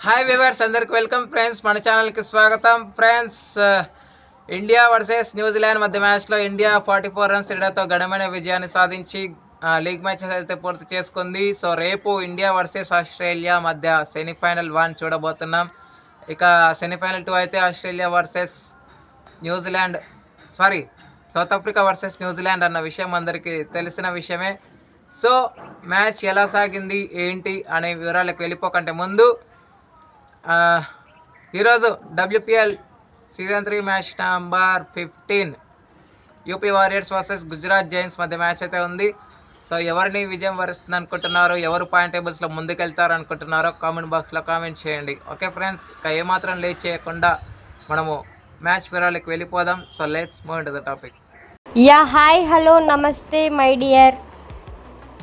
Hi viewers అందరికి welcome friends మన ఛానల్కి స్వాగతం. ఫ్రెండ్స్ ఇండియా వర్సెస్ న్యూజిలాండ్ మధ్య మ్యాచ్లో ఇండియా ఫార్టీ ఫోర్ రన్స్ తేడాతో ఘనమైన విజయాన్ని సాధించి లీగ్ మ్యాచెస్ అయితే పూర్తి చేసుకుంది. సో రేపు ఇండియా వర్సెస్ ఆస్ట్రేలియా మధ్య సెమీఫైనల్ వన్ చూడబోతున్నాం. ఇక సెమీఫైనల్ టూ అయితే Australia versus New Zealand sorry South Africa versus New Zealand అన్న విషయం అందరికీ తెలిసిన విషయమే. సో మ్యాచ్ ఎలా సాగింది ఏంటి అనే వివరాలకు వెళ్ళిపోకంటే ముందు ఈరోజు WPL season three match number fifteen UP Warriors versus Gujarat Giants మధ్య మ్యాచ్ అయితే ఉంది. సో ఎవరిని విజయం వరిస్తుంది అనుకుంటున్నారు ఎవరు పాయింట్ టేబుల్స్లో ముందుకెళ్తారు అనుకుంటున్నారో కామెంట్ బాక్స్లో కామెంట్ చేయండి. ఓకే ఫ్రెండ్స్ ఇక ఏమాత్రం లేట్ చేయకుండా మనము మ్యాచ్ వివరాలకు వెళ్ళిపోదాం. So let's move to the topic yeah hi hello నమస్తే my dear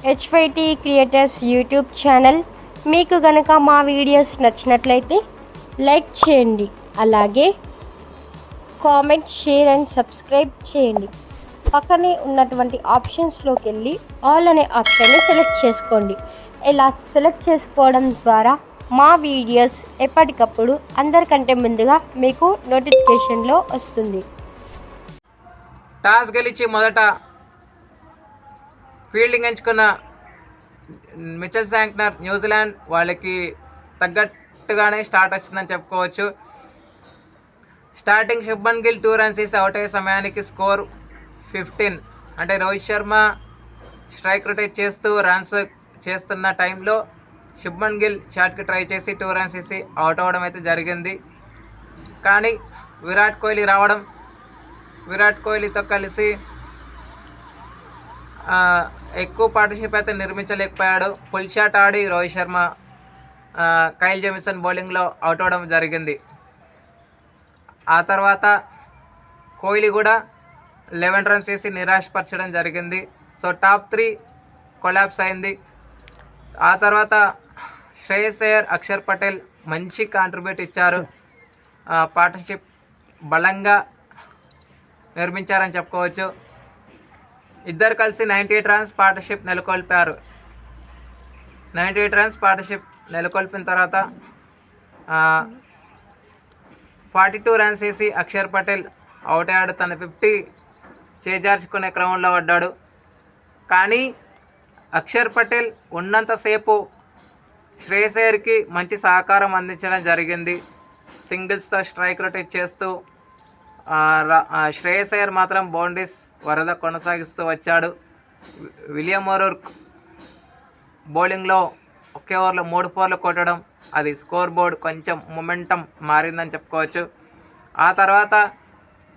HYT creators YouTube channel మీకు గనక మా వీడియోస్ నచ్చినట్లయితే లైక్ చేయండి. అలాగే కామెంట్ షేర్ అండ్ సబ్స్క్రైబ్ చేయండి. పక్కనే ఉన్నటువంటి ఆప్షన్స్లోకి వెళ్ళి ఆల్ అనే ఆప్షన్ని సెలెక్ట్ చేసుకోండి. ఇలా సెలెక్ట్ చేసుకోవడం ద్వారా మా వీడియోస్ ఎప్పటికప్పుడు అందరికంటే ముందుగా మీకు నోటిఫికేషన్లో వస్తుంది. టాస్ గెలిచి మొదట ఫీల్డింగ్ ఎంచుకున్న మిచెల్ శాంక్నర్ న్యూజిలాండ్ వాళ్ళకి తగ్గట్టుగానే స్టార్ట్ వచ్చిందని చెప్పుకోవచ్చు. Starting Shubman Gill two runs వేసి అవుట్ అయ్యే సమయానికి స్కోర్ ఫిఫ్టీన్. అంటే రోహిత్ శర్మ స్ట్రైక్ రొటేట్ చేస్తూ రన్స్ చేస్తున్న టైంలో శుభ్మన్ గిల్ షాట్కి ట్రై చేసి టూ రన్స్ వేసి అవుట్ అవ్వడం అయితే జరిగింది. కానీ విరాట్ కోహ్లీ రావడం విరాట్ కోహ్లీతో కలిసి ఎక్కువ పార్ట్నర్షిప్ అయితే నిర్మించలేకపోయాడు. ఫుల్ షాట్ ఆడి రోహిత్ శర్మ కైల్ జెమిసన్ బౌలింగ్లో అవుట్ అవ్వడం జరిగింది. ఆ తర్వాత కోహ్లీ కూడా లెవెన్ రన్స్ వేసి నిరాశపరచడం జరిగింది. సో టాప్ త్రీ కొలాప్స్ అయింది. ఆ తర్వాత శ్రేయస్ అయ్యర్ అక్షర్ పటేల్ మంచి కాంట్రిబ్యూట్ ఇచ్చారు. పార్ట్నర్షిప్ బలంగా నిర్మించారని చెప్పుకోవచ్చు. ఇద్దరు కలిసి నైంటీ ఎయిట్ రన్స్ పార్ట్నర్షిప్ నెలకొల్పారు. నైంటీ ఎయిట్ రన్స్ పార్ట్నర్షిప్ నెలకొల్పిన తర్వాత ఫార్టీ టూ రన్స్ వేసి అక్షర్ పటేల్ అవుట్ అయ్యాడు. తన ఫిఫ్టీ చేజార్చుకునే క్రమంలో పడ్డాడు. కానీ అక్షర్ పటేల్ ఉన్నంతసేపు శ్రేయస్ అయ్యర్కి మంచి సహకారం అందించడం జరిగింది. సింగిల్స్తో స్ట్రైక్ రొటేట్ చేస్తూ శ్రేయస్ అయ్యర్ మాత్రం బౌండరీస్ వరద కొనసాగిస్తూ వచ్చాడు. విలియం ఓరూర్క్ బౌలింగ్లో ఒకే ఓవర్లో మూడు ఫోర్లు కొట్టడం అది స్కోర్ బోర్డ్ కొంచెం మొమెంటం మారిందని చెప్పుకోవచ్చు. ఆ తర్వాత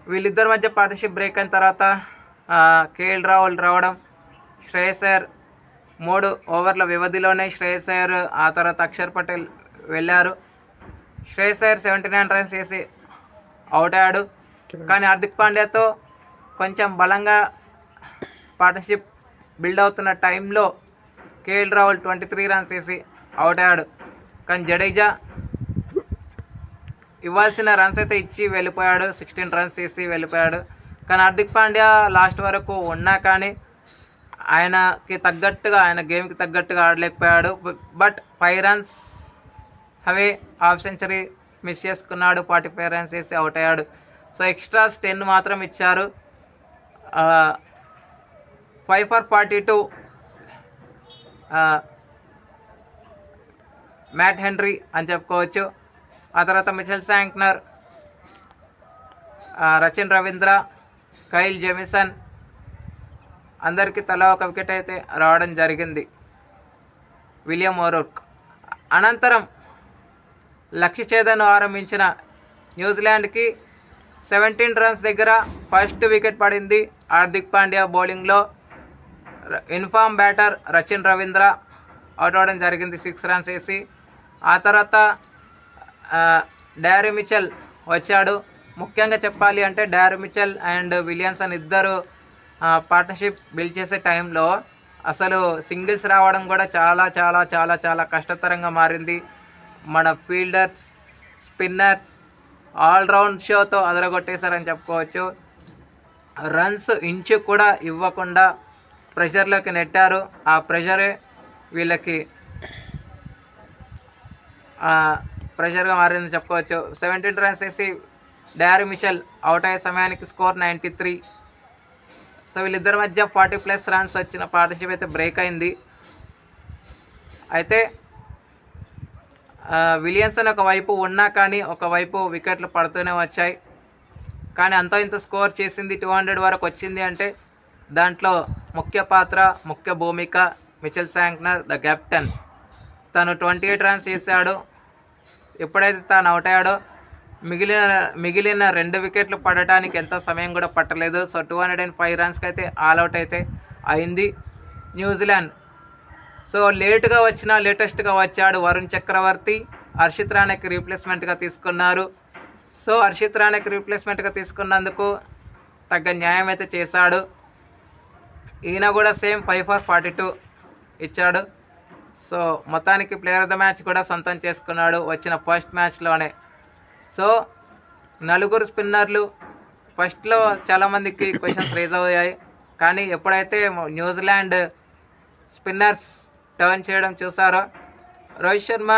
వీళ్ళిద్దరి మధ్య పార్ట్నర్షిప్ బ్రేక్ అయిన తర్వాత కేఎల్ రాహుల్ రావడం శ్రేయస్ అయ్యర్ మూడు ఓవర్ల వ్యవధిలోనే శ్రేయస్ అయ్యర్ ఆ తర్వాత అక్షర్ పటేల్ వెళ్ళారు. Shreyas Iyer seventy nine runs చేసి అవుట్ అయ్యాడు. కానీ హార్దిక్ పాండ్యాతో కొంచెం బలంగా పార్ట్నర్షిప్ బిల్డ్ అవుతున్న టైంలో KL Rahul twenty three runs వేసి అవుట్ అయ్యాడు. కానీ జడేజా ఇవ్వాల్సిన రన్స్ అయితే ఇచ్చి వెళ్ళిపోయాడు. సిక్స్టీన్ రన్స్ వేసి వెళ్ళిపోయాడు. కానీ హార్దిక్ పాండ్యా లాస్ట్ వరకు ఉన్నా కానీ ఆయనకి తగ్గట్టుగా ఆయన గేమ్కి తగ్గట్టుగా ఆడలేకపోయాడు. But five runs away half century miss చేసుకున్నాడు. ఫార్టీ ఫైవ్ రన్స్ వేసి అవుట్ అయ్యాడు. సో ఎక్స్ట్రాస్ టెన్ మాత్రం ఇచ్చారు. Five for forty two Matt Henry అని చెప్పుకోవచ్చు. ఆ తర్వాత Mitchell Santner Rachin Ravindra Kyle Jamieson అందరికీ తలా ఒక వికెట్ అయితే రావడం జరిగింది. విలియం ఓరోక్ అనంతరం లక్ష్య ఛేదను ఆరంభించిన న్యూజిలాండ్కి సెవెంటీన్ రన్స్ దగ్గర ఫస్ట్ వికెట్ పడింది హార్దిక్ పాండ్యా బౌలింగ్లో. In form batter Rachin Ravindra out అవడం జరిగింది. సిక్స్ రన్స్ వేసి ఆ తర్వాత ఆ, డ్యారీ మిచెల్ వచ్చాడు. ముఖ్యంగా చెప్పాలి అంటే డ్యారీ మిచెల్ అండ్ విలియమ్సన్ ఇద్దరు పార్ట్నర్షిప్ బిల్డ్ చేసే టైంలో అసలు సింగిల్స్ రావడం కూడా చాలా చాలా చాలా చాలా కష్టతరంగా మారింది. మన ఫీల్డర్స్ స్పిన్నర్స్ ఆల్రౌండ్ షోతో అదరగొట్టేశారని చెప్పుకోవచ్చు. రన్స్ ఇంచు కూడా ఇవ్వకుండా ప్రెషర్లోకి నెట్టారు. ఆ ప్రెషరే వీళ్ళకి ప్రెషర్గా మారిందని చెప్పుకోవచ్చు. సెవెంటీన్ రన్స్ వేసి డయారీ మిషల్ అవుట్ అయ్యే సమయానికి స్కోర్ నైంటీ త్రీ. సో వీళ్ళిద్దరి మధ్య ఫార్టీ ప్లస్ రన్స్ వచ్చిన పార్ట్నర్షిప్ అయితే బ్రేక్ అయింది. అయితే విలియన్సన్ ఒకవైపు ఉన్నా కానీ ఒకవైపు వికెట్లు పడుతూనే వచ్చాయి. కానీ అంతో ఇంత స్కోర్ చేసింది టూ హండ్రెడ్ వరకు వచ్చింది అంటే దాంట్లో ముఖ్య పాత్ర ముఖ్య భూమిక మిచెల్ శాంక్నర్ ద కెప్టెన్. తను ట్వంటీ ఎయిట్ రన్స్ చేశాడు. ఎప్పుడైతే తాను అవుట్ అయ్యాడో మిగిలిన మిగిలిన రెండు వికెట్లు పడటానికి ఎంత సమయం కూడా పట్టలేదు. So two hundred and five రన్స్కి అయితే ఆల్అవుట్ అయితే అయింది. న్యూజిలాండ్ సో లేటుగా వచ్చిన లేటెస్ట్గా వచ్చాడు వరుణ్ చక్రవర్తి. హర్షిత్ రాణాకి రీప్లేస్మెంట్గా తీసుకున్నారు. సో హర్షిత్ రాణాకి రీప్లేస్మెంట్గా తీసుకున్నందుకు తగ్గ న్యాయం అయితే చేశాడు. ఈయన కూడా same five for forty two ఇచ్చాడు. సో మొత్తానికి ప్లేయర్ ఆఫ్ ద మ్యాచ్ కూడా సొంతం చేసుకున్నాడు వచ్చిన ఫస్ట్ మ్యాచ్లోనే సో నలుగురు స్పిన్నర్లు ఫస్ట్లో చాలామందికి క్వశ్చన్స్ రేజ్ అయ్యాయి. కానీ ఎప్పుడైతే న్యూజిలాండ్ స్పిన్నర్స్ టర్న్ చేయడం చూసారో? Rohit Sharma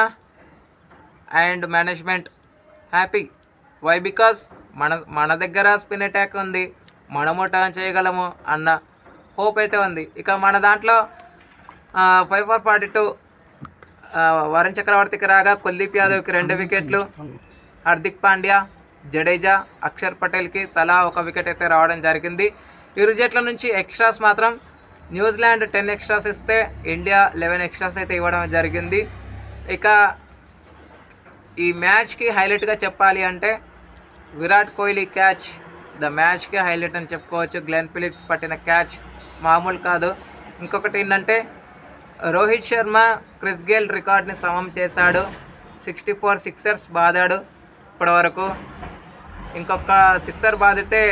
and management happy. Why because మన మన దగ్గర స్పిన్ అటాక్ ఉంది. మనము టర్న్ చేయగలము అన్న హోప్ అయితే ఉంది. ఇక మన దాంట్లో five four forty two Varun చక్రవర్తికి రాగా కుల్దీప్ యాదవ్కి రెండు వికెట్లు హార్దిక్ పాండ్యా జడేజా అక్షర్ పటేల్కి తలా ఒక వికెట్ అయితే రావడం జరిగింది. ఇరు జట్ల నుంచి ఎక్స్ట్రాస్ మాత్రం న్యూజిలాండ్ టెన్ ఎక్స్ట్రాస్ ఇస్తే ఇండియా లెవెన్ ఎక్స్ట్రాస్ అయితే ఇవ్వడం జరిగింది. ఇక ఈ మ్యాచ్కి హైలైట్గా చెప్పాలి అంటే విరాట్ కోహ్లీ క్యాచ్ ద మ్యాచ్కి హైలైట్ అని చెప్పుకోవచ్చు. గ్లెన్ ఫిలిప్స్ పట్టిన క్యాచ్ మామూలు కాదు. ఇంకొకటి ఏంటంటే రోహిత్ శర్మ క్రిస్ గేల్ రికార్డ్ని సమం చేశాడు. సిక్స్టీ ఫోర్ సిక్సర్స్ బాదాడు ఇప్పటివరకు. ఇంకొక సిక్సర్ బాధితే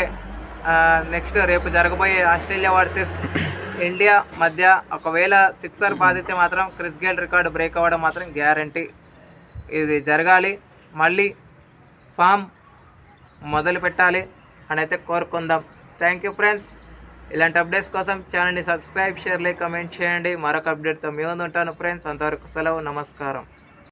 నెక్స్ట్ రేపు జరగబోయే ఆస్ట్రేలియా వర్సెస్ ఇండియా మధ్య ఒకవేళ సిక్సర్ బాధితే మాత్రం క్రిస్ గేల్ రికార్డు బ్రేక్ అవ్వడం మాత్రం గ్యారంటీ. ఇది జరగాలి. మళ్ళీ ఫామ్ మొదలు పెట్టాలి అని అయితే కోరుకుందాం. థ్యాంక్ యూ ఫ్రెండ్స్ ఇలాంటి అప్డేట్స్ కోసం ఛానల్ని సబ్స్క్రైబ్ షేర్ లైక్ కమెంట్ చేయండి. మరొక అప్డేట్తో మీ ముందు ఉంటాను ఫ్రెండ్స్ అంతవరకు సెలవు నమస్కారం.